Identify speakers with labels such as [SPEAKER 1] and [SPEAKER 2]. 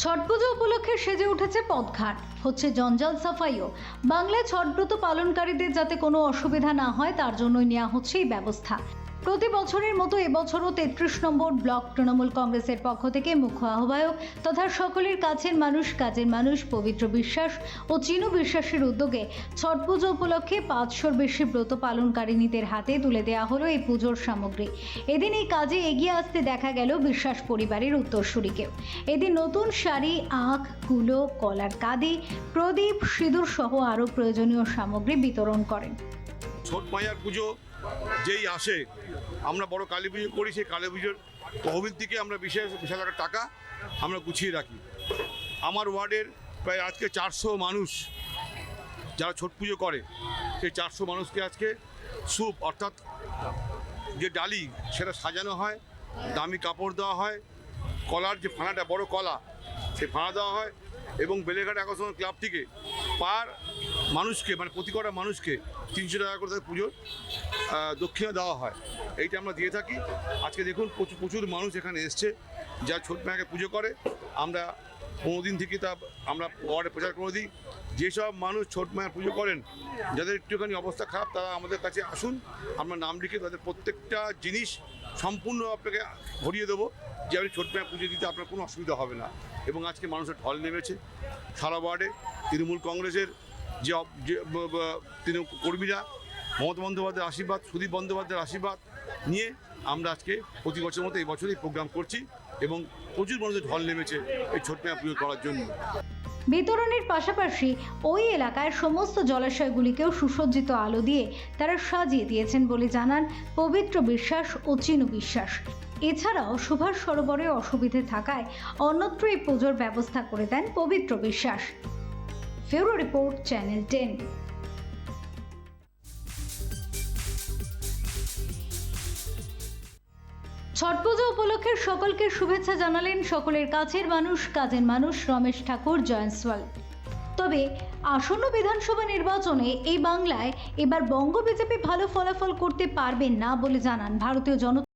[SPEAKER 1] ছট পুজো উপলক্ষে সেজে উঠেছে পথঘাট। হচ্ছে জঞ্জাল সাফাইও। বাংলায় ছটব্রত পালনকারীদের যাতে কোনো অসুবিধা না হয়, তার জন্যই নেওয়া হচ্ছে এই ব্যবস্থা। প্রতি বছরের মতো এবছরও তেত্রিশ নম্বর ব্লক তৃণমূল কংগ্রেসের পক্ষ থেকে মুখ্য আহ্বায়ক তথা সকলের কাছের মানুষ, কাজের মানুষ, পবিত্র বিশ্বাস ও চিনু বিশ্বাসের উদ্যোগে ছট পুজো উপলক্ষে পাঁচশোর বেশি ব্রত পালনকারিনীদের হাতে তুলে দেওয়া হলো এই পুজোর সামগ্রী। এদিন এই কাজে এগিয়ে আসতে দেখা গেল বিশ্বাস পরিবারের উত্তরসূরিকেও এদিন নতুন শাড়ি, আখ, কুলো, কলার কাঁদি, প্রদীপ, সিঁদুর সহ আরও প্রয়োজনীয় সামগ্রী বিতরণ করেন।
[SPEAKER 2] ছোট মায়ার পুজো যেই আসে, আমরা বড় কালী পুজো করি, সেই কালী পুজোর তহবিল থেকে আমরা বিশেষ বিশাল একটা টাকা আমরা গুছিয়ে রাখি। আমার ওয়ার্ডের প্রায় আজকে চারশো মানুষ যারা ছট পুজো করে, সেই চারশো মানুষকে আজকে স্যুপ, অর্থাৎ যে ডালি, সেটা সাজানো হয়, দামি কাপড় দেওয়া হয়, কলার যে ফানাটা বড় কলা, সেই ফানা দেওয়া হয় এবং বেলেঘাট আকর্ষণ ক্লাব থেকে পার মানুষকে মানে প্রতি কটা মানুষকে তিনশো টাকা করে তাদের পুজোর দক্ষিণা দেওয়া হয়। এইটা আমরা দিয়ে থাকি। আজকে দেখুন প্রচুর প্রচুর মানুষ এখানে এসছে, যা ছোট মাকে পুজো করে। আমরা পনেরো দিন থেকে তা আমরা ওয়ার্ডে প্রচার করে দিই। যেসব মানুষ ছোট মায়ের পুজো করেন, যাদের একটুখানি অবস্থা খারাপ, তারা আমাদের কাছে আসুন। আমরা নাম লিখে তাদের প্রত্যেকটা জিনিস সম্পূর্ণ আপনাকে ভরিয়ে দেবো। যে আপনি ছোট মায়ের পুজো দিতে আপনার কোনো অসুবিধা হবে না। এবং আজকে মানুষের ঢল নেমেছে। সারা ওয়ার্ডে তৃণমূল কংগ্রেসের যে কর্মীরা, মমতা বন্দ্যোপাধ্যায়ের আশীর্বাদ, সুদীপ বন্দ্যোপাধ্যায়ের আশীর্বাদ নিয়ে আমরা আজকে প্রতি বছর মতো এই বছরই প্রোগ্রাম করছি এবং প্রচুর মানুষের ঢল নেমেছে এই ছোট মেয়া পুজো করার জন্য।
[SPEAKER 1] বিতরণের পাশাপাশি ওই এলাকায় সমস্ত জলাশয়গুলিকেও সুসজ্জিত আলো দিয়ে তারা সাজিয়ে দিয়েছেন বলে জানান পবিত্র বিশ্বাস ও চিনু বিশ্বাস। এছাড়াও সুভাষ সরোবরে অসুবিধে থাকায় অন্যত্র এই পুজোর ব্যবস্থা করে দেন পবিত্র বিশ্বাস। ফেরো রিপোর্ট চ্যানেল টেন ছট পুজো উপলক্ষে সকলকে শুভেচ্ছা জানালেন সকলের কাছের মানুষ, কাজের মানুষ রমেশ ঠাকুর জয়সওয়াল তবে আসন্ন বিধানসভা নির্বাচনে এই বাংলায় এবার বঙ্গ বিজেপি ভালো ফলাফল করতে পারবেন না বলে জানান ভারতীয় জনতা